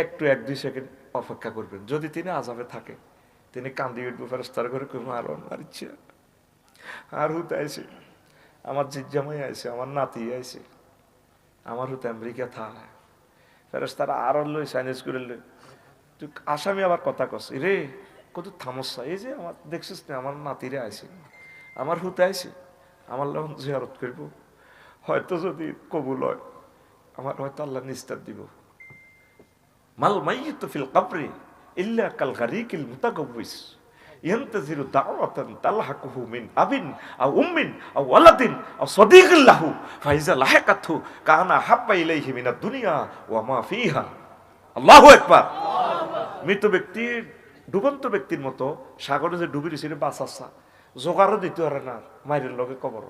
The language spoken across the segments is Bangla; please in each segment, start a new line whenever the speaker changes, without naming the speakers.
একটু এক, দুই সেকেন্ড অপেক্ষা করবেন। যদি তিনি আজাবে থাকে, তিনি কান্দি উঠবো ফেরস্তার করে করব আর মারিচ্ছে আর হুতে আইছে। আমার জিজ্জামাই আইছে, আমার নাতি আইছে। আমার হুতে আমেরিকা থা ফেরস্তারা আর লই সাইনেজ করে লই, তুই আসামি আবার কথা কস? রে কত থামসা এই যে আমার, দেখছিস না, আমার নাতিরে আইছে। আমার হুতে আইছে। আমার লখন জিয়ারত করব। হয়তো যদি কবুল হয়, আমার হয়তো আল্লাহ নিস্তার দিব। মাল মাইয়িতু ফিল কবরি ইল্লা কাল গারিকিল মুতাকাব্বিস ينتظر دعوة تلحقه من أب أو أم أو ولد أو صديق له فإذا لحقته كان أحب إليه من الدنيا وما فيها আল্লাহু একবার মৃত ব্যক্তি ডুবন্ত ব্যক্তির মতো সাগরে যে ডুবি দিছিল বাঁচাচ্ছা জোগাড়ও দিতে পারে না মায়ের লগে কবর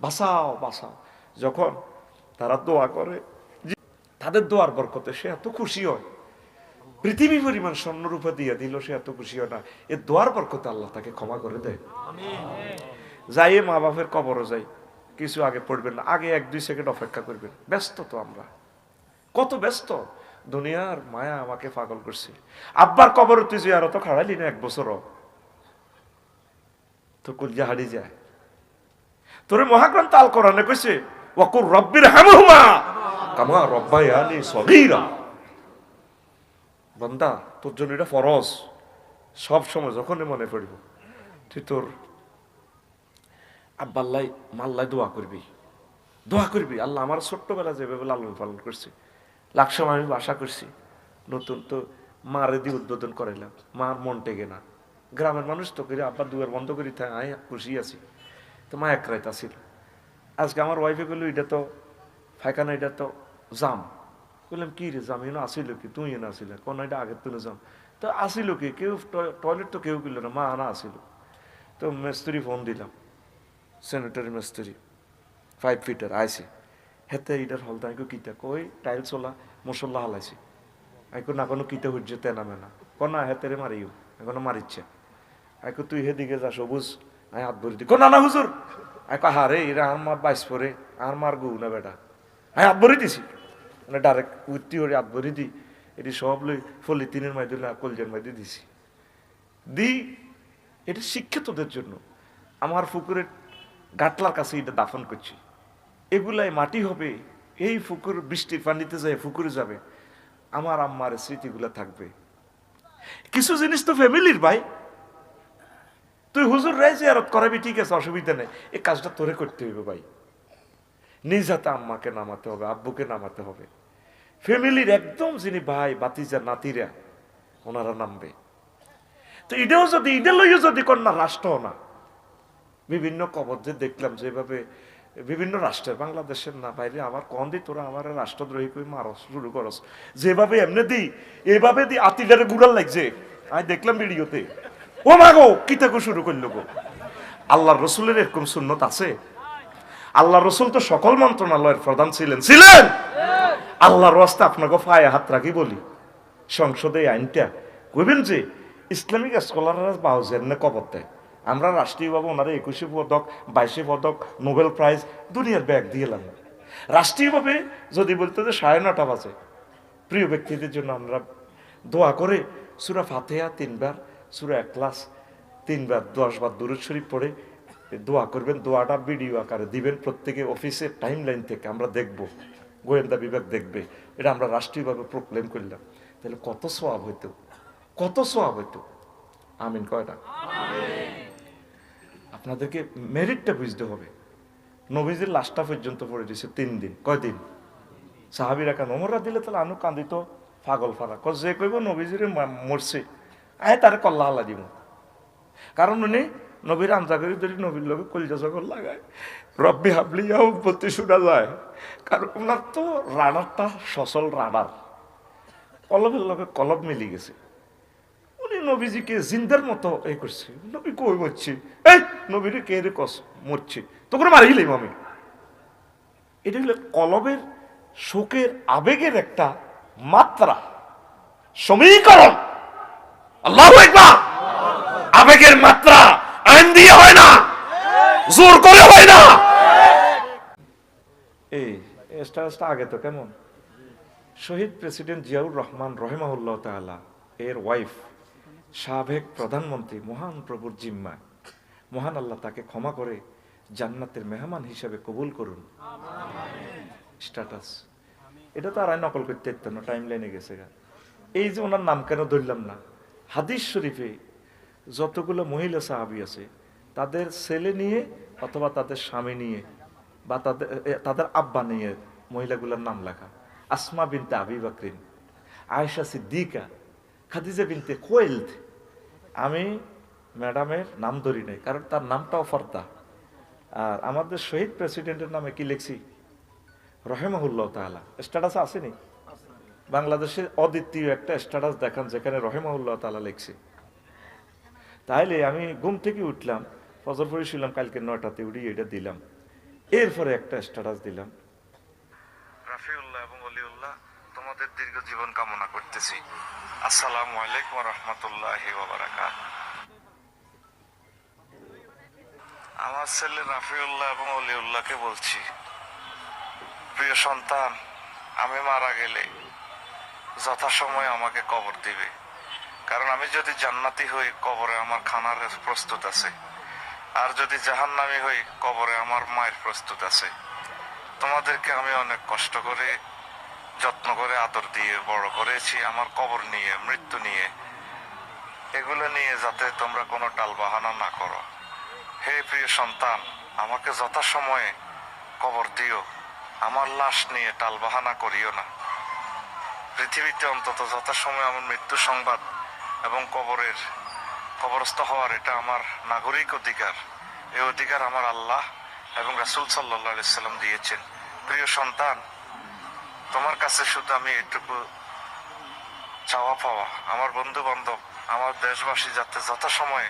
বাঁচাও বাঁচাও যখন তারা দোয়া করে যে- তাদের দোয়ার বরকতে সে এত খুশি হয় পৃথিবী পরিমাণ স্বর্ণরূপা দিয়ে দিল, সে এত খুশি হয় না। এ দোয়ার বরকতে আল্লাহ তাকে ক্ষমা করে দেয়। যাই মা বাপের কবরও যাই, কিছু আগে পড়বেন না, আগে এক, দুই সেকেন্ড অপেক্ষা করবেন। ব্যস্ত তো আমরা। কত ব্যস্ত। দুনিয়ার মায়া আমাকে পাগল করছে। আব্বার কবর তুই যে আর তো খাড়াইলি না এক বছরও? তো কুলজা হারিয়ে যায়। তোরে মহাগ্রন্থ আল কোরআনে কইছে ওয়াকুর রব্বির হামহুমা কামা রব্বায়ানি সগীরা। বান্দা, তোর জন্য এটা ফরজ। সব সময় যখনই মনে পড়িব, তুই তোর আব্বাল্লাই, মাল্লাই দোয়া করবি। দোয়া করবি। আল্লাহ আমার ছোট্টবেলা যেভাবে লালন পালন করছি লাখ সময় আমি বাসা করছি, নতুন তো মারে দিয়ে উদ্বোধন করাইলাম। মার মন টেগে না। গ্রামের মানুষ তো করি আব্বা, দুয়ার বন্ধ করি, থাকে, আয়, খুশি আছি। তো মা এক রাইত আসিল আজকে আমার ওয়াইফে বলল এটা তো ফাইকানা এটা তো জাম। বললাম কি রে জাম এনে আসিল কি? তুই এনে আসিল কোন? এটা আগের তুলে যাম। তো আসিল কি? কেউ টয়লেট তো কেউ কিনলো না। মা আনা আসিল। তো মিস্ত্রি ফোন দিলাম। স্যানিটারি মিস্ত্রি ফাইভ ফিটার আইসি হেতে ইটার হলদা আইকো কিতা? কই টাইলস ওলা, মশলা হালাইছি। আইকো না, কোনো কিতা হচ্ছে তেনা মেনা কনা হেতেরে মারিও। এখনও মারিচ্ছে। আইকো তুই হেদিকে যা সবুজ আই হাত ভরি দি কোনা না হুজুর। আইকো হারে এরা আর মার বাইশ পরে, আর মার গু না বেটা। আই হাত ভরি দিছি। মানে ডাইরেক্ট উত্তি হরে হাত ভরি দি, এটি সব লই ফলি তিনের মাইদুল কলজের মাইদে দিছি। দি, এটা শিক্ষিতদের জন্য। আমার পুকুরের গাটলার কাছে এটা দাফন করছি। এগুলাই মাটি হবে, এই ফুকুর বৃষ্টির পানিতে যায় পুকুরে যাবে। আমার আম্মার স্মৃতিগুলো থাকবে। কিছু জিনিস তো ফ্যামিলির ভাই। তুই হুজুর রাই জিয়ারত করাবি, ঠিক আছে, অসুবিধা নেই। এই কাজটা তোরে করতে হবে ভাই। নিজ হাতে আম্মাকে নামাতে হবে, আব্বুকে নামাতে হবে। ফ্যামিলির একদম যিনি ভাই বাতিজা নাতিরা, ওনারা নামবে। তো এটাও যদি এটা লইও যদি কন্যা রাষ্ট্র না, বিভিন্ন কবর যে দেখলাম যেভাবে বিভিন্ন রাষ্ট্রের, বাংলাদেশের না, বাইরে আমার কন দি, তোরা আমার রাষ্ট্রদ্রোহী করে মারস শুরু করস। যেভাবে এমনি দি, এভাবে দি আতিলারে গুড়াল লাগছে। আমি দেখলাম ভিডিওতে। ও মা গো কি থেকে শুরু করল গো। আল্লাহ রসুলের এরকম সুন্নত আছে? আল্লাহ রসুল তো সকল মন্ত্রণালয়ের প্রধান ছিলেন। ছিলেন? আল্লাহর রাস্তা আপনাকে ফায়ে হাত রাখি বলি। সংসদে আইনটা। কইবেন যে, ইসলামিক স্কলাররা বাউজের না কবর দেয়। আমরা রাষ্ট্রীয়ভাবে ওনারা একুশে পদক, বাইশে পদক, নোবেল প্রাইজ দুনিয়ার ব্যাগ দিয়ে এলাম। রাষ্ট্রীয়ভাবে যদি বলতে যে সাড়ে নটা বাজে, প্রিয় ব্যক্তিদের জন্য আমরা দোয়া করে সুরা ফাতেহা তিনবার, সুরা একলাস তিনবার দশবার দূরের শরীফ পড়ে দোয়া করবেন দোয়াটা ভিডিও আকারে দিবেন। প্রত্যেকে অফিসের টাইম লাইন থেকে আমরা দেখব গোয়েন্দা বিভাগ দেখবে। এটা আমরা রাষ্ট্রীয়ভাবে প্রক্লেম করলাম। তাহলে কত সোয়াব হইতো? কত সোয়াব হইতো? আমিন কয়টা? আপনাদেরকে মেরিটটা বুঝতে হবে। নবীজির লাশটা পর্যন্ত পড়ে দিছে তিন দিন। কয়দিন সাহাবিরা কেন? ওমররা দিলে তাহলে আনু কান্দিত পাগল ফারা। কজ যে কইব নবীজির মরছে। আয় তার কল্লা হালা দিব কারণ উনি নবীর আমজা করি ধরি নবীর লোকে কলিজা সকল লাগায়, রব্বি হাবলিয়াও প্রতি শোনা যায়। কারণ ওনার তো রাডারটা সচল রাডার কলবের লোকে কলব মিলি গেছে। উনি নবীজিকে জিন্দার মতো এই করছে। নবী কই মরছি? এই, নবীরে কে রে কস? মরছি। তো করে মারি গেলাম আমি। এটা হলো কলবের শোকের আবেগের একটা মাত্রা। সমীকরণ। আল্লাহ আবেগের মাত্রা। আইন দিয়ে হয় না। জোর করে হয় না। এই স্ট্যাটাসটা আগে তো, কেমন? শহীদ প্রেসিডেন্ট জিয়াউর রহমান রহেমাউল্লাহ তাআলা, এর ওয়াইফ সাবেক প্রধানমন্ত্রী মহান প্রভুর জিম্মায়। মহান আল্লাহ তাকে ক্ষমা করে জান্নাতের মেহমান হিসেবে কবুল করুন। স্ট্যাটাস এটা তো আর নকল করতে না টাইম লাইনে গেছে। এই যে ওনার নাম কেন ধরলাম না? হাদিস শরীফে যতগুলো মহিলা সাহাবি আছে, তাদের ছেলে নিয়ে অথবা তাদের স্বামী নিয়ে বা তাদের তাদের আব্বা নিয়ে মহিলাগুলোর নাম লেখা। আসমা বিনতে আবি বাকরিন, আয়েশা সিদ্দিকা, খাদিজা বিনতে কোয়েলথ আমি ম্যাডামের নাম ধরি নাই, কারণ তার নামটাও ফর্দা। আর আমাদের শহীদ প্রেসিডেন্টের নামে কি লিখছি? রহেমাহুল্লাহ তাআলা। স্ট্যাটাস আসেনি বাংলাদেশে অদ্বিতীয় একটা স্ট্যাটাস দেখান, যেখানে রহেমাহুল্লাহ তাআলা লিখছি। তাইলে আমি ঘুম থেকে উঠলাম, ফজর শুনলাম কালকে নয়টাতে উঠি এটা দিলাম। এরপরে একটা স্ট্যাটাস দিলাম। রাফিউল্লাহ এবং অলিউল্লাহ, তোমাদের দীর্ঘ জীবন কামনা করতেছি। আলাইকুম আমার ছেলে রাফিউল্লাহ এবং অলিউল্লাহকে বলছি, প্রিয় সন্তান, আমি মারা গেলে যথাসময়ে আমাকে কবর দিবে। কারণ আমি যদি জান্নাতি হই, কবরে আমার খানার প্রস্তুত আছে। আর যদি জাহান্নামি হই, কবরে আমার মায়ের প্রস্তুত আছে। তোমাদেরকে আমি অনেক কষ্ট করে, যত্ন করে, আদর দিয়ে বড় করেছি, আমার কবর নিয়ে, মৃত্যু নিয়ে। এগুলো নিয়ে যাতে তোমরা কোনো টাল বাহানা না করো। হে প্রিয় সন্তান, আমাকে যথাসময়ে কবর দিও। আমার লাশ নিয়ে টাল বাহানা করিও না। পৃথিবীতে অন্তত যথাসময়ে আমার মৃত্যু সংবাদ এবং কবরের কবরস্থ হওয়ার এটা আমার নাগরিক অধিকার। এই অধিকার আমার আল্লাহ এবং রাসুল সাল্লাহ সাল্লাম দিয়েছেন। প্রিয় সন্তান, তোমার কাছে শুধু আমি এটুকু চাওয়া পাওয়া। আমার বন্ধু বান্ধব আমার দেশবাসী যাতে যথাসময়ে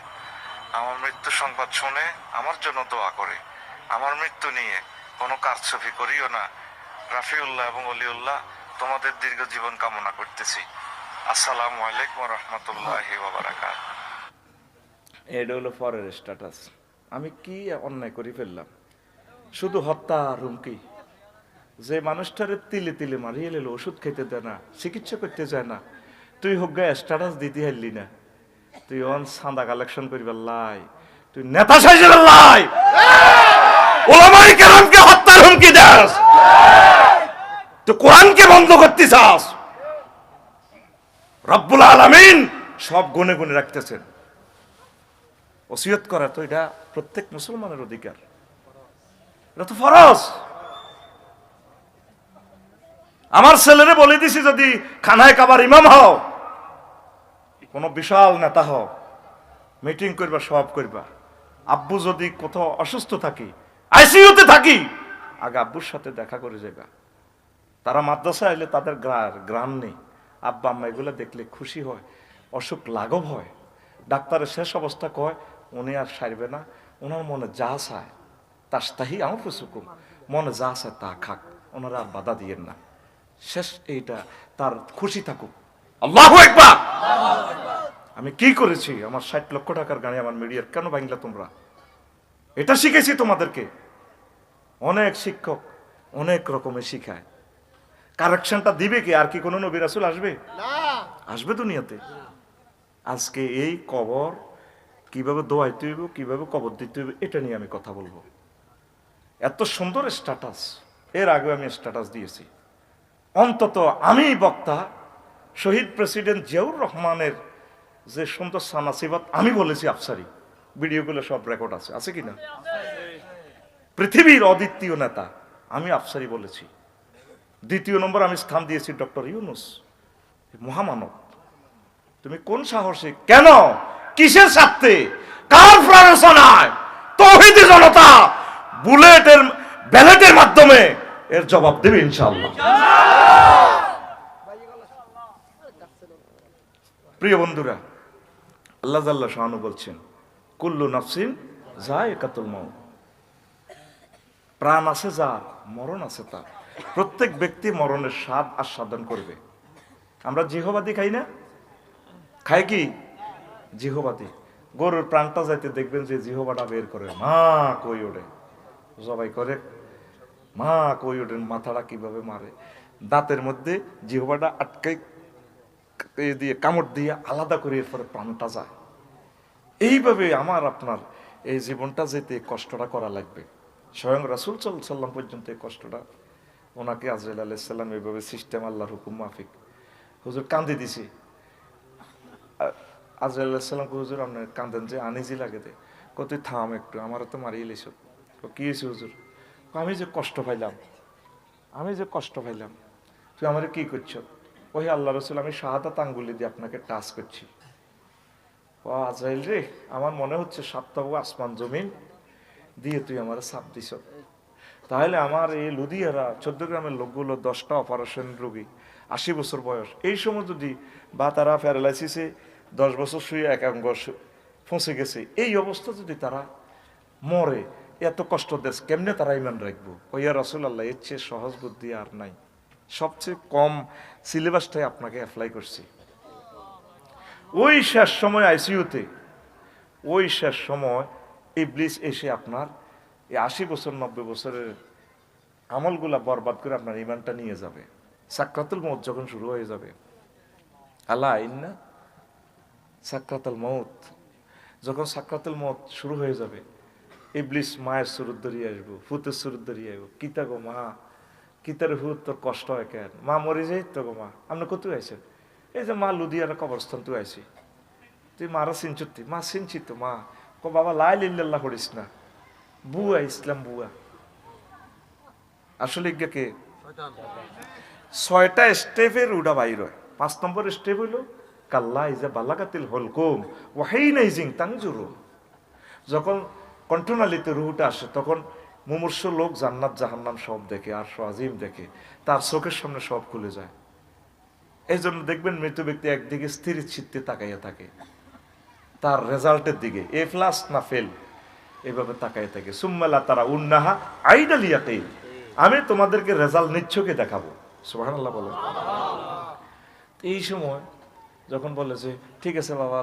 আমার মৃত্যু সংবাদ শুনে আমার জন্য দোয়া করে। আমার মৃত্যু নিয়ে কোনো কারছবি করিও না। রাফিউল্লাহ এবং অলিউল্লাহ, তোমাদের দীর্ঘ জীবন কামনা করতেছি। আসসালামু আলাইকুম রহমতুল্লাহ এটা হলো স্ট্যাটাস আমি কি অন্যায় করে ফেললাম? শুধু হত্যা আর হুমকি? যে মানুষটারে তিলে তিলে মারিয়ে এলো ওষুধ খেতে দেয় না, চিকিৎসা করতে যায় না। তুই হোক স্ট্যাটাস দিতে হারলি না। তুই অন সান্দা কালেকশন করি লাই। তুই নেতা সাইজে লাই। ওলামাই কেরামকে হত্যার হুমকি দাস। তুই কোরআনকে বন্ধ করতে চাস। রব্বুল আলামিন সব গুনে গুনে রাখতেছেন। ওসিয়ত করা তো এটা প্রত্যেক মুসলমানের অধিকার। এটা তো ফরজ। আমার ছেলেরে বলে দিছি যদি খানায় কাবার ইমাম হও, কোন বিশাল নেতা হও, মিটিং করবা সব করবা। আব্বু যদি কোথাও অসুস্থ থাকি, আইসিইউতে থাকি, আগে আব্বুর সাথে দেখা করে যাবা তারা মাদ্রাসা এলে তাদের গ্রা- গ্রাম নেই। আব্বা, আম্মা, এগুলো দেখলে খুশি হয়, অসুখ লাঘব হয়। ডাক্তারের শেষ অবস্থা কয়, উনি আর সারবে না ওনার মনে যা চায়, তাস্তাহি আমার ফুসুকুম মনে যা চায় তা খাক, ওনারা আর বাধা দিয়েন না। শেষ এইটা, তার খুশি থাকুক। আল্লাহ আমি কি করেছি? আমার ষাট লক্ষ টাকার গাড়ি আমার মিডিয়ার, কেন ভাঙলা তোমরা? এটা শিখেছি তোমাদেরকে। অনেক শিক্ষক অনেক রকমের শিখায়। কারেকশনটা দিবে কি? আর কি কোনো নবী রাসুল আসবে? আসবে দুনিয়াতে? আজকে এই কবর কীভাবে দোয়াইতে হইব কীভাবে কবর দিতে হইব এটা নিয়ে আমি কথা বলব। এত সুন্দর স্ট্যাটাস এর আগে আমি স্ট্যাটাস দিয়েছি। অন্তত আমি বক্তা শহীদ প্রেসিডেন্ট জিয়াউর রহমানের যে সুন্দর সানাসিবাত আমি বলেছি আফসারি। ভিডিওগুলো সব রেকর্ড আছে। আছে কি না পৃথিবীর অদ্বিতীয় নেতা আমি আফসারি বলেছি। দ্বিতীয় নম্বর আমি স্থান দিয়েছি ডক্টর ইউনুস। মহামানব। তুমি কোন সাহসে? কেন? কিসের স্বার্থে? কার প্ররোচনায় তৌহিদি জনতা বুলেটের, ব্যালেটের মাধ্যমে এর জবাব দেবে ইনশাআল্লাহ। প্রিয় বন্ধুরা, আল্লাহ জাল্লা শাহানু বলছেন, কুল্লু নাফসিন যায় একাতুল মাও প্রাণ আছে যার মরণ আছে তার। প্রত্যেক ব্যক্তি মরণের স্বাদ আস্বাদন করবে। আমরা জিহবাদি খাই না? খাই কি? জিহবাদি। গরুর প্রাণটা যাইতে দেখবেন যে জিহবাটা বের করে। মা কই ওঠে? জবাই করে। মা কই ওঠেন? মাথাটা কীভাবে মারে? দাঁতের মধ্যে জিহবাটা আটকে এ দিয়ে, কামড় দিয়ে আলাদা করে এরপরে প্রাণটা যায়। এইভাবে আমার আপনার এই জীবনটা যেতে কষ্টটা করা লাগবে। স্বয়ং রাসুল সাল সাল্লাম পর্যন্ত এই কষ্টটা ওনাকে আজরাইল আলাইসাল্লাম এইভাবে সিস্টেম আল্লাহর হুকুম মাফিক। হুজুর কান্দি দিছি। আজরাইল আলাইসাল্লামকে হুজুর আপনার কান্দেন যে আনিজি লাগে দে। কত থাম একটু, আমারও তো মারিয়ে লিস কি হয়েছে হুজুর? আমি যে কষ্ট পাইলাম, আমি যে কষ্ট পাইলাম, তুই আমার কি করছ? ওই আল্লাহ রসুল, আমি শাহাদাত আঙ্গুলি দিয়ে আপনাকে টাচ করছি। ও আজরাইল রে, আমার মনে হচ্ছে সাতটাবু আসমান জমিন দিয়ে তুই আমার সাপ দিছ। তাহলে আমার এই লুধিয়ারা চোদ্দ গ্রামের লোকগুলো দশটা অপারেশন রোগী, আশি বছর বয়স। এই সময় যদি বা তারা প্যারালাইসিসে দশ বছর শুয়ে একাঙ্গ ফসে গেছে, এই অবস্থা যদি তারা মরে, এত কষ্ট দেশ, কেমনে তারা ইমান রাখব? ওইয়া রসুল আল্লাহ এর চেয়ে সহজ বুদ্ধি আর নাই। সবচেয়ে কম সিলেবাসটাই আপনাকে অ্যাপ্লাই করছি। ওই শেষ সময় আইসিইউতে ওই শেষ সময় এই ইবলিস এসে আপনার এই আশি বছর, নব্বই বছরের আমলগুলা বরবাদ করে আপনার ইমানটা নিয়ে যাবে। সাক্রাতুল মৌত যখন শুরু হয়ে যাবে, আল্লাহ না সাক্রাতুল মৌত যখন সাক্রাতুল মৌত শুরু হয়ে যাবে, ইবলিস মায়ের সুরত ধরিয়ে আসব ফুতের সুরত ধরিয়ে আসব কিতা গো মা? কিতার হুত তোর কষ্ট হয় কেন? মা মরে যাই তো গো মা, আপনি কত আইছেন? এই যে মা লুধিয়ানা কবরস্থান তুই আইছি তুই মারা চিনচুতি মা চিনছি তো মা। কো বাবা লাই লিল্লাল্লাহ করিস না। বুয়া, ইসলাম বুয়া। আসলে কে? ছয়টা স্টেপের উডা বাইর পাঁচ নম্বর স্টেপ হইল, কাল্লা ইজা বালাকাতিল হলকুম ওয়াহিন ইজিং তাংজুরু যখন কণ্ঠনালীতে রুহুটা আসে, তখন মুমূর্ষ লোক জান্নাত জাহান্নাম সব দেখে, আর আজিম দেখে, তার চোখের সামনে সব খুলে যায়। এই জন্য দেখবেন মৃত ব্যক্তি একদিকে স্থির চিত্তে তাকাইয়া থাকে, তার রেজাল্টের দিকে, এ প্লাস না ফেল। এইভাবে তাকাইয়া থাকে। সুম্মালা তারা উন্নাহা আইডালিয়াতে আমি তোমাদেরকে রেজাল্ট নিচ্ছকে দেখাবো। সুবহানাল্লাহ বলে এই সময় যখন বলে যে, ঠিক আছে বাবা,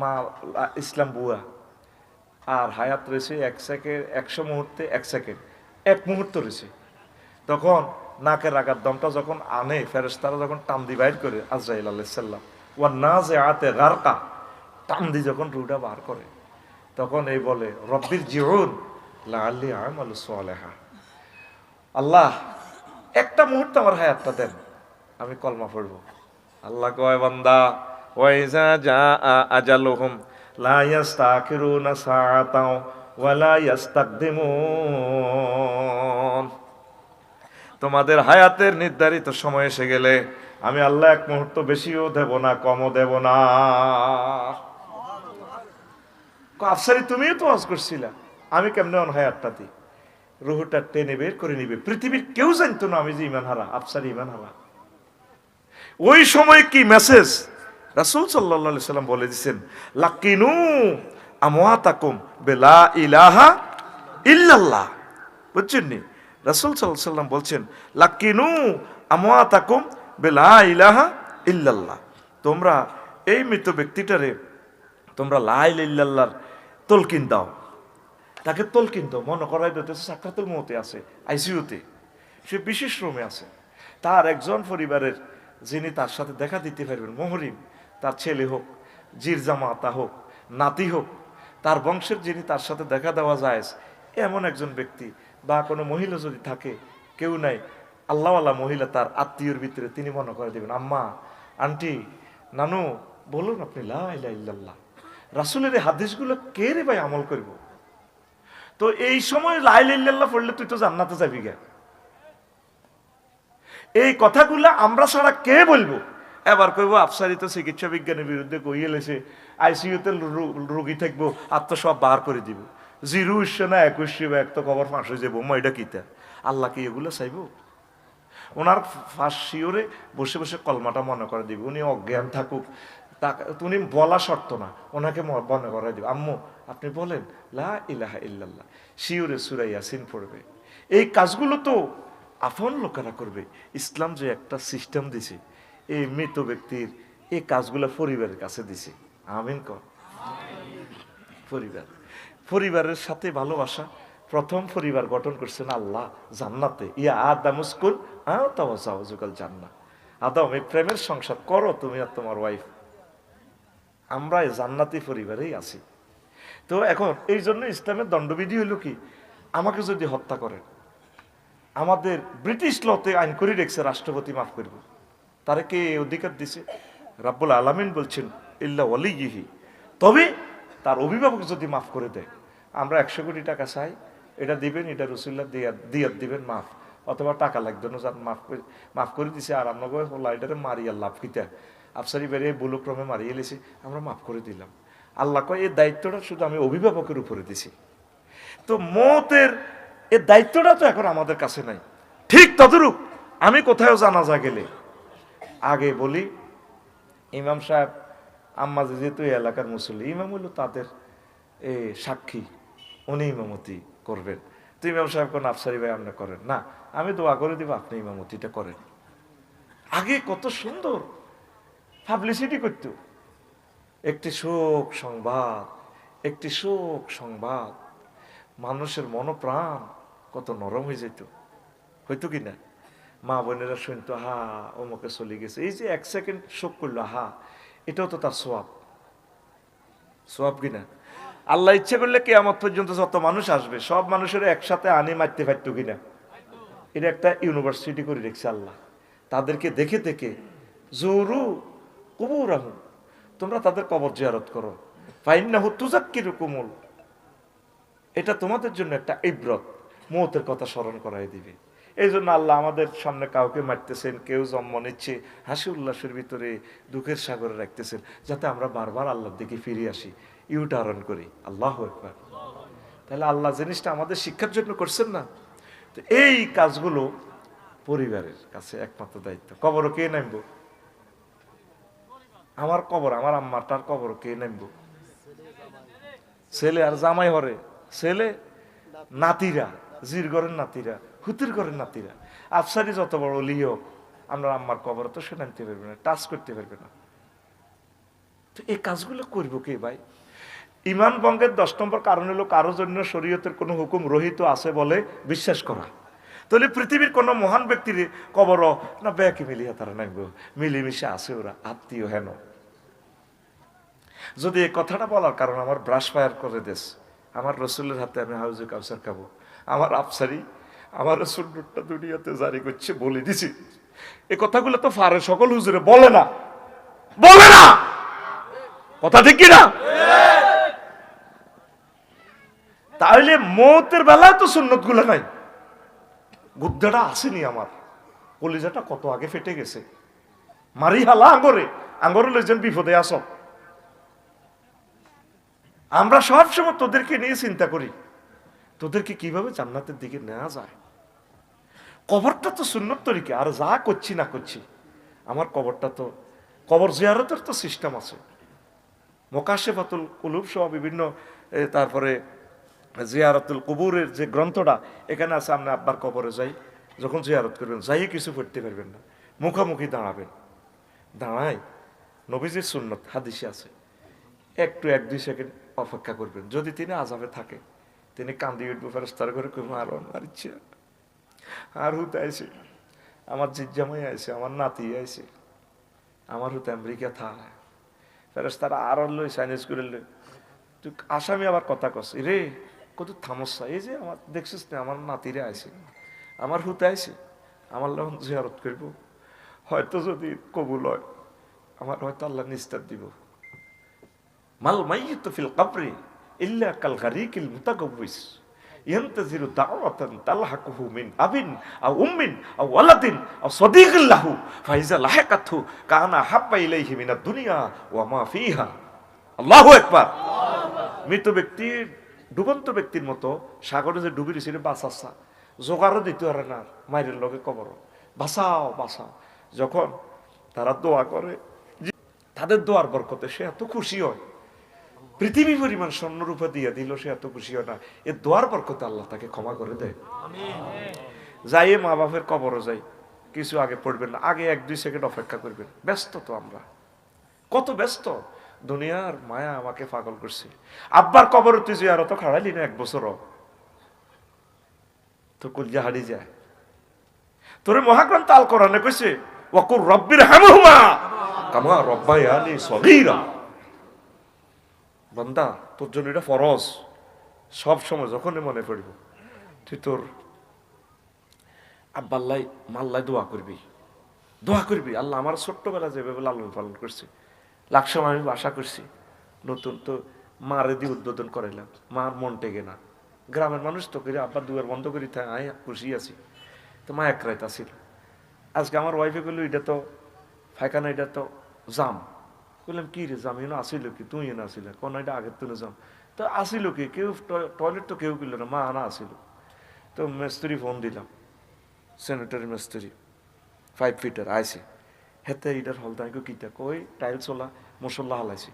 মা, ইসলাম বুয়া। আর হায়াত রয়েছে এক সেকেন্ড, একশো মুহূর্তে এক সেকেন্ড, এক মুহূর্ত রয়েছে। তখন নাকের আগার দমটা যখন আনে ফেরেস্তারা যখন টান বাইর করে, আজরাইল আলাইসাল্লাম ও না যে আতে গারকা। টান দি যখন রুটা বার করে। তখন এই বলে, রব্বির জিউন লাল্লি আমাল সোয়ালেহা আল্লাহ, একটা মুহূর্তে আমার হায়াতটা দেন, আমি কলমা পড়ব। আল্লাহ কয়, বান্দা ওয়াইজা যা আজালুহুম, লা ইয়াস্তাখিরুনা সাআতাও ওয়ালা ইয়াস্তাকদিমুন তোমাদের হায়াতের নির্ধারিত সময় এসে গেলে, আমি আল্লাহ এক মুহূর্ত বেশিও দেব না, কমও দেব না। আফসারি, তুমিও তো আজ করছিলা। আমি কেমনে অন হায়াতটা দিই? রুহুটা টেনে বের করে নিবে। পৃথিবীর কেউ জানতো না আমি যে ইমান হারা, আফসারি ইমান হারা। ওই সময় কি মেসেজ? রাসুল সাল্লা সাল্লাম বলে দিচ্ছেন লাকিনু আমোয়াতাকুম বেলা ইলাহা ইল্লাল্লাহ। বুঝছেন নি? রাসুল সাল্লাহ সাল্লাম বলছেন, লাকিনু আমোয়াতাকুম বেলা ইলাহা ইল্লাল্লাহ। তোমরা, এই মৃত ব্যক্তিটারে তোমরা লাইল ইল্লাল্লাহর তলকিন দাও। তাকে তলকিন দাও, মনে করাই দিতেছে সাক্ষাতুল মতে আছে আইসিইউতে সে বিশেষ রুমে আছে। তার একজন পরিবারের যিনি তার সাথে দেখা দিতে পারবেন, মহরিম, তার ছেলে হোক জির জামাতা হোক, নাতি হোক, তার বংশের যিনি তার সাথে দেখা দেওয়া যায় এমন একজন ব্যক্তি বা কোনো মহিলা যদি থাকে, কেউ নাই, আল্লাহওয়ালা মহিলা তার আত্মীয়র ভিতরে তিনি মনে করে দেবেন, আম্মা, আন্টি, নানু, বলুন আপনি লা ইলাহা ইল্লাল্লাহ। রাসুলের এই হাদিসগুলো কে রে ভাই আমল করব? তো এই সময় লাইল ইল্লাল্লাহ পড়লে তুই তো জান্নাতে যাবি গে। এই কথাগুলো আমরা ছাড়া কে বলব? এবার কইব আফসারিত চিকিৎসা বিজ্ঞানের বিরুদ্ধে কইয়ে লেছে আইসিইউতে রোগী থাকব, আর তো সব বার করে দিব। জিরো ইস্য না একুশে বা এক তো কবর ফাঁস হয়ে যাব এটা কিতা? আল্লাহ কি এগুলো চাইব? ওনার ফাঁস শিওরে বসে বসে কলমাটা মনে করে দিব, উনি অজ্ঞান থাকুক। তা উনি বলা শর্ত না। ওনাকে মনে করে দিবে। আম্মু, আপনি বলেন, লা ইলাহা ইল্লাল্লাহ। শিওরে সুরাই ইয়াসিন পড়বে। এই কাজগুলো তো আফন লোকেরা করবে। ইসলাম যে একটা সিস্টেম দিছে, এই মৃত ব্যক্তির এই কাজগুলো পরিবারের কাছে দিছে। আমিন কর। পরিবার। পরিবারের সাথে ভালোবাসা। প্রথম পরিবার গঠন করছেন আল্লাহ জান্নাতে। ইয়া আদামুস্কুল আও তাওয়াজাউজুকাল জান্নাত আদম এই প্রেমের সংসার করো তুমি আর তোমার ওয়াইফ আমরা জান্নাতি পরিবারেই আছি। তো এখন এই জন্য ইসলামের দণ্ডবিধি হলো কি? আমাকে যদি হত্যা করেন, আমাদের ব্রিটিশ লতে আইন করে রেখেছে, রাষ্ট্রপতি মাফ করব। তারে কে অধিকার দিছে? রাব্বুল আলামিন বলছেন, ইল্লা ওয়ালিগিহি তবে তার অভিভাবক যদি মাফ করে দেয়, আমরা একশো কোটি টাকা চাই, এটা দিবেন, এটা রসুল্লাহ দিয়াত দিয়াত দিবেন মাফ। অথবা টাকা লাগবে না যার মাফ করে মাফ করে দিছে, আর আমরা হল্লা এটারে মারিয়া লাভ কিতা? আফসারি বেরিয়ে বুলুক্রমে মারিয়ে এলেছি আমরা মাফ করে দিলাম। আল্লাহ কয় এই দায়িত্বটা শুধু আমি অভিভাবকের উপরে দিছি। তো মতের এর দায়িত্বটা তো এখন আমাদের কাছে নাই। ঠিক তদরূপ আমি কোথাও জানাজা গেলে। আগে বলি, ইমাম সাহেব, আম্মা যেহেতু এই এলাকার মুসল্লি, ইমাম হলো তাদের এ সাক্ষী, উনি ইমামতি করবেন। তো ইমাম সাহেব কোন, আফসারি ভাই, আপনি করেন। না, আমি দোয়া করে দিব, আপনি ইমামতিটা করেন। আগে কত সুন্দর পাবলিসিটি করতো। একটি শোক সংবাদ, একটি শোক সংবাদ। মানুষের মনপ্রাণ কত নরম হয়ে যেত। হইতো কি না? মা বোনেরা শুনতো, হা, অমুকে চলে গেছে। এই যে এক সেকেন্ড শোক করল, হা, এটাও তো তার সোয়াব সোয়াব কিনা আল্লাহ ইচ্ছে করলে কেয়ামত পর্যন্ত যত মানুষ আসবে, সব মানুষের একসাথে আনি মারতে পারতো কিনা এটা একটা ইউনিভার্সিটি করে রেখেছে আল্লাহ। তাদেরকে দেখে দেখে জরু কবুর আহুন তোমরা তাদের কবর জিয়ারত করো। ফাইন্না হুতুজাক্কির কুমল এটা তোমাদের জন্য একটা ইব্রত। মৌতের কথা স্মরণ করাই দিবে। এই জন্য আল্লাহ আমাদের সামনে কাউকে মারতেছেন, কেউ জন্ম নিচ্ছে, হাসি উল্লাসের ভিতরে দুঃখের সাগরে রাখতেছেন, যাতে আমরা বারবার আল্লাহর দিকে ফিরে আসি। ইউটারন করি। আল্লাহ একবার তাহলে আল্লাহ জিনিসটা আমাদের শিক্ষার জন্য করছেন না? তো এই কাজগুলো পরিবারের কাছে একমাত্র দায়িত্ব। কবরও কে নামবো? আমার কবর, আমার আম্মাটার কবর কে নামবো? ছেলে আর জামাই হরে, ছেলে নাতিরা, জির ঘরের নাতিরা, হুতির ঘরের নাতিরা, আফসারি যত বড় হোক আমরা আম্মার কবর তো সে নামতে পারবে না, টাচ করতে পারবে না। তো এই কাজগুলো করব কে ভাই? ইমান ভঙ্গের দশ নম্বর কারণ হলো কারও জন্য শরীয়তের কোনো হুকুম রহিত আছে বলে বিশ্বাস করা। তাহলে পৃথিবীর কোনো মহান ব্যক্তির কবর না ব্যাকে মিলিয়ে তারা নামবো মিলেমিশে আছে ওরা, আত্মীয় হেন। যদি এই কথাটা বলার কারণ আমার ব্রাশ ফায়ার করে দেশ আমার রসুলের হাতে আমি হাউজে কাউসার খাব, আমার আফসারি, আমার সুন্নতটা দুনিয়াতে জারি করছে বলে দিছি। এই কথাগুলো তো ফারে সকল হুজুরে বলে না। বলে না! কথা ঠিক কিনা? তাহলে মৌতের বেলায় তো সুন্নতগুলো নাই। গুদ্দাটা আসেনি আমার। কলিজাটা কত আগে ফেটে গেছে। মারি হালা আঙ্গরে। আঙ্গরে লইছেন বিপদে আস। আমরা সব সময় তোদেরকে নিয়ে চিন্তা করি। তোদেরকে কীভাবে জান্নাতের দিকে নেওয়া যায়? কবরটা তো সুন্নত তরিকে। আর যা করছি না করছি, আমার কবরটা তো কবর জিয়ারতের তো সিস্টেম আছে। মোকাশেফাতুল কুলুব সহ বিভিন্ন তারপরে জিয়ারতুল কবুরের যে গ্রন্থটা, এখানে আছে আপনি আব্বার কবরে যাই, যখন জিয়ারত করবেন, যাই কিছু পড়তে পারবেন না, মুখামুখি দাঁড়াবেন। দাঁড়াই নবীজির সুন্নত, হাদিসে আছে। একটু এক দুই সেকেন্ড অপেক্ষা করবেন। যদি তিনি আজাবে থাকে, তিনি কান্দি উঠবো ফেরস্তার করে করব আর আমার ইচ্ছে। আর হুতে আইছে, আমার জিজ্জামাই আইছে, আমার নাতি আইছে, আমার হুতে আমেরিকা থা ফেরস্তারা আর লই সাইনিজ করে লই আসামি আবার কথা কস? রে কত থামসা এই যে আমার দেখছিস না আমার নাতিরে আইছে আমার হুতে আইছে আমার লখন জিয়ারত করব হয়তো যদি কবুল হয় আমার হয়তো আল্লাহ নিস্তার দিব মাল মাইয়িত ফিল কবরি ইল্লা কাল গারিকিল মুতাকাব্বিস ينتظر دعوة تلحقه من أب أو أم أو ولد أو صديق له فإذا لحقته كان أحب إليه من الدنيا وما فيها الله أكبر মৃত ব্যক্তির ডুবন্ত ব্যক্তির মতো সাগরে যে ডুবি ছিল বাঁচাচ্ছা জোগাড়ও দিতে পারে না মায়ের লগে কবর। বাঁচাও বাঁচাও। যখন তারা দোয়া করে তাদের দোয়ার বরকতে সে এত খুশি হয়। পৃথিবী পরিমাণ স্বর্ণরূপে দিয়ে দিল, সে এত খুশি হয় না। এ দোয়ার বরকতে আল্লাহ তাকে ক্ষমা করে দেয়। যাই মা বাপের কবরও যাই। কিছু আগে পড়বেন না, আগে এক দুই সেকেন্ড অপেক্ষা করবেন। ব্যস্ত তো আমরা। কত ব্যস্ত? দুনিয়ার মায়া আমাকে পাগল করছে। আব্বার কবর তুই জিয়ারত খাড়াইলি না এক বছর তো কলজা হারি যায়। তোরে মহাগ্রন্থ আল কোরআনে কইছে, ওয়াকুর রব্বির হামহুমা। কামা রব্বায়ানি সগীরা। বান্দা, তোর জন্য এটা ফরজ। সব সময় যখনই মনে পড়ব, তুই তোর আব্বাল্লাই মাল্লাই দোয়া করবি। দোয়া করবি। আল্লাহ আমার ছোট্টবেলা যেভাবে লালন পালন করছি লাখ সময় আমি আশা করছি। নতুন তো মারে দিয়ে উদ্বোধন করাইলাম। মার মন টেগে না। গ্রামের মানুষ তো করে আব্বা, দুয়ার বন্ধ করি, থাকে, আয়, খুশি আছি। তো মা এক রাইত আসিল। আজকে আমার ওয়াইফে বলল এটা তো ফাইখানা, এটা তো জাম। বললাম কি রে জাম? এনে আসিল কি? তুই এনে আসিল? কোন এটা আগের তুলে যাম তো আসিল কি? কেউ টয়লেট তো কেউ কিনল না। মা আনা আসিল। তো মিস্ত্রি ফোন দিলাম। স্যানিটারি মিস্ত্রি। ফাইভ ফিটার আইসে হেতে ইটার হলদা আইকো কিতা কই টাইলস ওলা মশলা হালাইছি।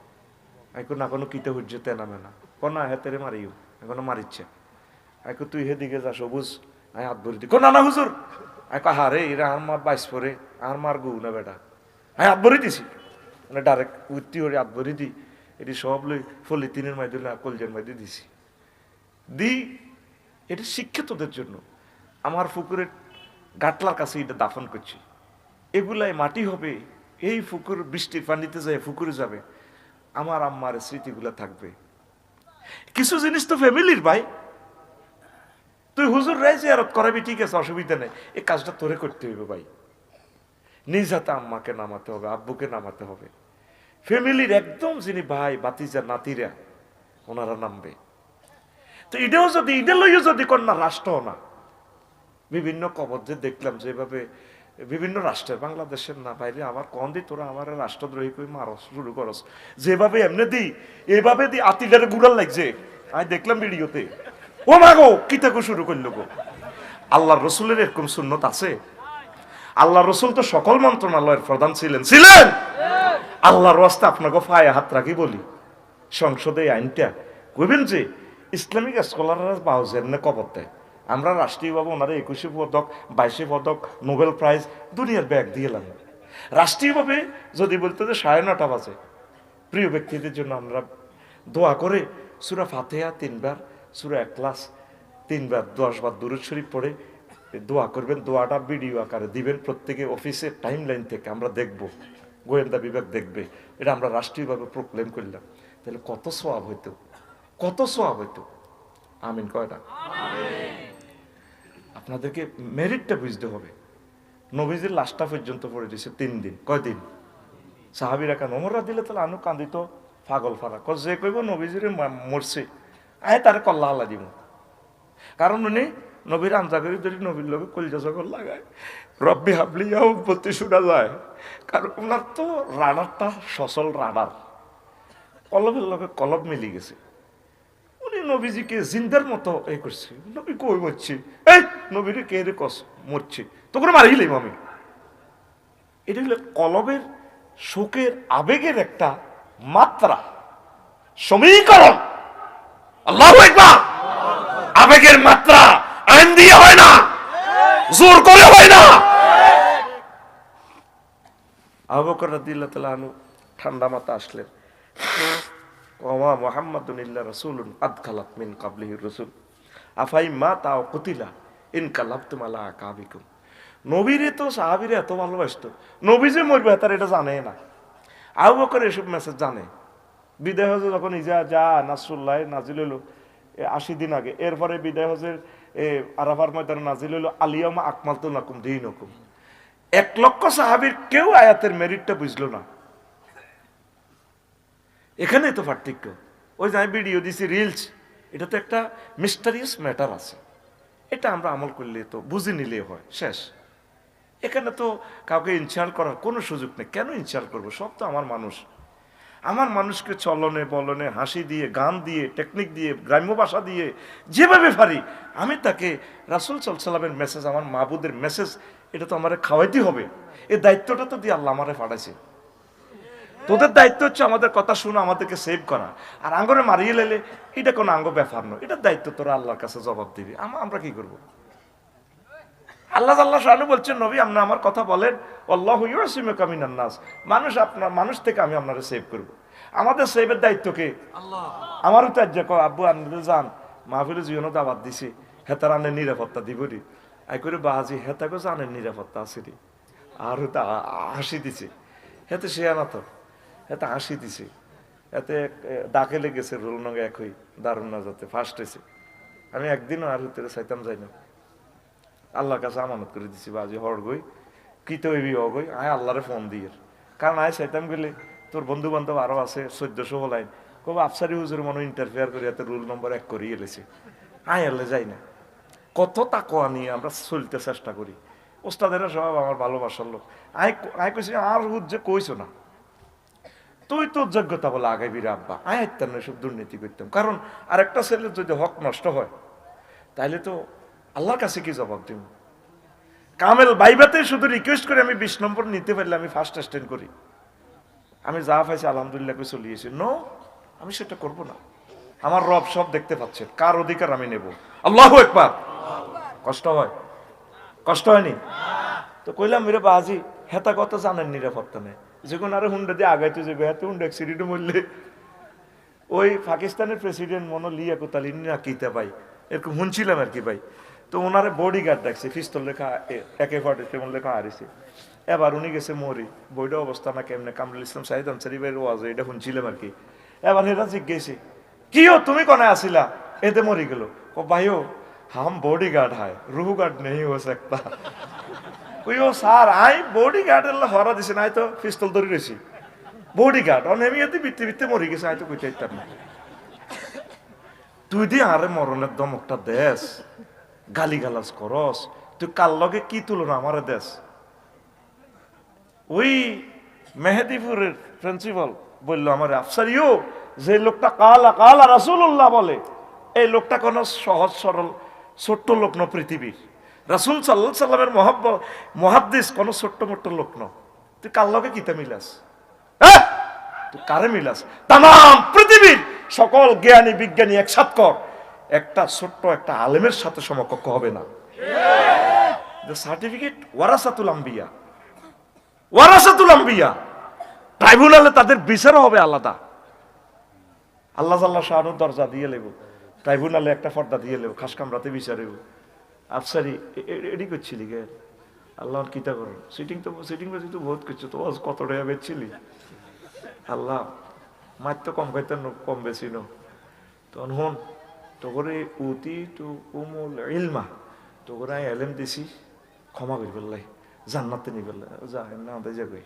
আইকো না কোনো কিতা হচ্ছে তেনা মেনা কোনা হেতেরে মারিও এখনও মারিচ্ছে আইকো তুই হেদিকে যা সবুজ আই হাত ভরি দি কোনা না হুজুর আইকো হারে এরা আর মার বাইশ পরে আর মার গু না বেটা। আই হাত ভরি দিছি। মানে ডাইরেক্ট উত্তি হরে হাত ভরি দি, এটি সব লই ফলি তিনের মাই দিলে কলজের মাই দিয়ে দিছি। দি, এটা শিক্ষিতদের জন্য। আমার পুকুরের গাটলার কাছে এটা দাফন করছি। এগুলাই মাটি হবে। এই পুকুর বৃষ্টির পানিতে যায় পুকুরে যাবে। আমার আম্মার স্মৃতিগুলা থাকবে। কিছু জিনিস তো ফ্যামিলির ভাই। তুই হুজুর রাই জিয়ারত করাবি, ঠিক আছে, অসুবিধা নেই। এই কাজটা তোরে করতে হইবে ভাই। নিজ হাতে আম্মাকে নামাতে হবে, আব্বুকে নামাতে হবে। ফ্যামিলির একদম যিনি ভাই বাতিজা নাতিরা, ওনারা নামবে। তো এটাও যদি, এটা লইও যদি কন্যা রাষ্ট্র না। বিভিন্ন কবর যে দেখলাম, যেভাবে বিভিন্ন রাষ্ট্রের, বাংলাদেশের না বাইরে আবার কন দি, তোরা আমার রাষ্ট্রদ্রোহী কই মারস, শুরু করস। যেভাবে এমনি দি, এভাবে দি আতিলারে গুড়াল লাগছে। আমি দেখলাম ভিডিওতে। ও মা গো, কি থাকো শুরু করল গো? আল্লাহ রসুলের এরকম সুন্নত আছে? আল্লাহ রসুল তো সকল মন্ত্রণালয়ের প্রধান ছিলেন। ছিলেন? আল্লাহর রাস্তা আপনাকে ফায়ে হাত রাখি বলি। সংসদে আইনটা কইবেন যে, ইসলামিক স্কলাররা বাউজের নে কবর দেয়। আমরা রাষ্ট্রীয়ভাবে ওনারা একুশে পদক, বাইশে পদক, নোবেল প্রাইজ দুনিয়ার ব্যাগ দিয়ে লাগবে রাষ্ট্রীয়ভাবে যদি বলতে যে সাড়ে নটা বাজে, প্রিয় ব্যক্তিদের জন্য আমরা দোয়া করে সুরা ফাতেহা তিনবার, সুরা এক ক্লাস তিনবার দশবার দুরুদ শরীফ পড়ে দোয়া করবেন, দোয়াটা ভিডিও আকারে দিবেন, প্রত্যেকে অফিসের টাইম লাইন থেকে আমরা দেখব, গোয়েন্দা বিভাগ দেখবে, এটা আমরা রাষ্ট্রীয়ভাবে প্রক্লেম করলাম। তাহলে কত সোয়াব হইতো, কত সোয়াব হইতো? আমিন, কয়টা? আপনাদেরকে মেরিটটা বুঝতে হবে। নবীজির লাশটা পর্যন্ত পড়ে দিয়েছে তিন দিন। কয়দিন সাহাবিরা কেন? ওমররা দিলে তাহলে আনু কান্দিত, পাগল ফারা। ক যে কইব, নবীজিরে মরছে। আয় তারে কল্লা আল্লাহ দিব। কারণ উনি নবীর আঞ্জা করে যদি নবীর লোকে কলজা সকল লাগায়। রব্বি হাবলিয়াও বলতে শোনা যায়। কারণ ওনার তো রাডারটা সচল রাডার কলবের লোকে কলব মিলি গেছে। নবীজিকে জিন্দার মতো এ করছে। নবী কই মরছে? এই, নবীর কে রে কস? মরছে। তো করে মারিলেই আমি। এটা হলো কলবের শোকের আবেগের একটা মাত্রা। সমীকরণ। আল্লাহ একবার আবেগের মাত্রা। আইন দিয়ে হয় না। জোর করে হয় না। আবু বকর রাদিয়াল্লাহু তাআলা আনহু ঠান্ডা মাথা আসলেন। ওমা মুহাম্মাদুন ইল্লা রাসূলুন আদ খালাত মিন ক্বাবলিহি রাসূল। আফাই মা তাও কুতিলা ইন কালাবতুম আলা আকাবিকুম। নবীরে তো সাহাবীরে এত ভালোবাসতো। নবী যে মরবে, তার এটা জানে না। আবু বকর এসব মেসেজ জানে। বিদায় হজে যখন ইজা যা নাসরুল্লাহ নাজিল হইল এ আশি দিন আগে, এরপরে বিদায় হজের আরাফার ময়দানে নাজিল হইল আলিয়ামা আকমাল তো নাকুম দিন হুকুম এক লক্ষ সাহাবীর কেউ আয়াতের মেরিটটা বুঝলো না। এখানে তো পার্থক্য। ওই যে আমি ভিডিও দিছি রিলস এটা তো একটা মিস্টারিয়াস ম্যাটার আছে। এটা আমরা আমল করলে তো বুঝে নিলে হয়, শেষ। এখানে তো কাউকে ইনসাল্ট করার কোনো সুযোগ নেই। কেন ইনসাল্ট করব? সব তো আমার মানুষ। আমার মানুষকে চলনে, বলনে, হাসি দিয়ে, গান দিয়ে টেকনিক দিয়ে, গ্রাম্য ভাষা দিয়ে, যেভাবে পারি, আমি তাকে রাসুল সাল্লামের মেসেজ আমার মাহবুদের মেসেজ এটা তো আমার খাওয়াইতে হবে। এই দায়িত্বটা তো দিয়ে আল্লাহ আমারে পাঠাইছে। তোদের দায়িত্ব হচ্ছে আমাদের কথা শুনে আমাদেরকে সেভ করা। আর আঙ্গরে মারিয়ে লেলে এটা কোনো আঙ্গ ব্যাপার নয়। এটার দায়িত্ব তোরা আল্লাহর কাছে জবাব দিবি। আম- আমরা কি করব? আল্লাহ আল্লাহ শাহানু বলছেন নবী আপনি আমার কথা বলেন। আল্লাহ কামিনান নাস। মানুষ আপনার মানুষ থেকে আমি আপনারা সেভ করব। আমাদের সেভের দায়িত্ব কে? আমারও তো আজ আব্বু আনলে যান। মাহফিলে জীবনও দাবাত দিছি। হেতার আনের নিরাপত্তা দিবরি। আই করে বাহাজি হেতাকে জানের নিরাপত্তা আছে আর আ- হাসি দিছে। হেতে সে আনা তো। হেতে হাসি দিছে। এতে ডাকে লেগেছে রোল নং একই দারুণ না যাতে ফার্স্ট হয়েছে আমি একদিনও আর ভিতরে চাইতাম যাই না। আল্লাহর কাছে আমানত করে দিছি, বাজি হর গই কি তো এবি অগই, আয় আল্লাহরে ফোন দিয়ে। কারণ আয় চাইতাম গেলে তোর বন্ধু বান্ধব আরও আছে, চোদ্দশো হলাই। কবে আফসারি হুজুর মনে ইন্টারফেয়ার করে এত রুল নম্বর এক করে এলেছে। আয় এলে যাই না। কত তাকোয়া নিয়ে আমরা চলতে চেষ্টা করি। ওস্তাদেরা সব আমার ভালোবাসার লোক। আয় আয় কইছি, আর হুদ যে কইছো না। তুই তোর যোগ্যতা বলে আগাইবি রে আব্বা। আয় না সব দুর্নীতি করতাম। কারণ আরেকটা ছেলের যদি হক নষ্ট হয়, তাইলে তো আল্লাহর কাছে কি জবাব দিব? কামেল বাইবাতে শুধু রিকোয়েস্ট করে আমি বিশ নম্বর নিতে পারলে আমি ফার্স্ট অ্যাস্টেন্ড করি। আমি যা পাইছি আলহামদুলিল্লাহ করে চলিয়েছি। নো আমি সেটা করব না। আমার রব সব দেখতে পাচ্ছেন। কার অধিকার আমি নেব? আল্লাহ একবার কষ্ট হয়? কষ্ট হয়নি? তো কইলাম মেরে বাজি, হেতা কথা জানেন নিরাপত্তা নেই। যখন আরও হুন্ডা দিয়ে আগাইতে যে হাতে হুন্ডা অ্যাক্সিডেন্ট মরলে। ওই পাকিস্তানের প্রেসিডেন্ট মনো লিয়া কোতালিন না কিতা ভাই? এরকম শুনছিলাম আর কি ভাই। তো ওনারে বডি গার্ড ডাকছে পিস্তল লেখা একে ফাটে তেমন লেখা হারিছে। এবার উনি গেছে মরি। বইটা অবস্থা না কেমনে? কামরুল ইসলাম সাহিদ আনসারি ভাইয়ের ওয়াজ এটা শুনছিলাম আর কি। এবার এটা জিজ্ঞেসি কিও তুমি কনে আসিলা? এতে মরি গেল। ও ভাইও হাম বডি গার্ড হায়, রুহু গার্ড নেই হয়ে সকতা। কইও, স্যার, আই বডি গার্ড এর হরা দিছে নাই তো পিস্তল ধরে রয়েছি। বডি গার্ড অনেমিয়াতে বিত্তে বিত্তে মরি গেছে, আই তো কইতে পারতাম না। তুই দি আরে মরণের দমকটা দেশ গালি গালাজ করস, তুই কার লগে কি তুলনা আমারে দেশ ওই মেহেদিপুরের প্রিন্সিপাল বলল আমার, আফসারিও, যে লোকটা কালা কালা রাসুল্লাহ বলে, এই লোকটা কোন সহজ সরল, ছোট্ট লোক ন পৃথিবীর। রাসুল সাল্লাহ সাল্লামের মহাব্ব মহাদ্দিস কোন ছোট্ট মোট্ট লোক ন তুই কার লগে কিতা মিলাস? হ্যাঁ? তুই কারে মিলাস? তাম পৃথিবীর সকল জ্ঞানী, বিজ্ঞানী একসাথ কর। একটা ছোট্ট একটা আলেমের সাথে সমকক্ষ হবে না। সার্টিফিকেট ওয়ারাসাতুল আম্বিয়া। ওয়ারাসাতুল আম্বিয়া। ট্রাইব্যুনালে তাদের বিচারও হবে আলাদা। আল্লাহ আল্লাহ শাহানুর দরজা দিয়ে লেব। ট্রাইব্যুনালে একটা ফর্দা দিয়ে লেব। খাস কামরাতে বিচারেব আফসারি এডি করছিলি গে আল্লাহ কিতা করো সিটিং তো সিটিং বাজি তো বহুত করছ। তো আজ কত টাকা বেচছিলি? আল্লাহ মার তো কম খাইতে কম বেশি নো। তখন হন তোরে উতি তু উমুল ইলমা তোরে এলেম দিছি, ক্ষমা করি পেলাই জান্নাতে নি পেলাই যা না আমাদের যা কই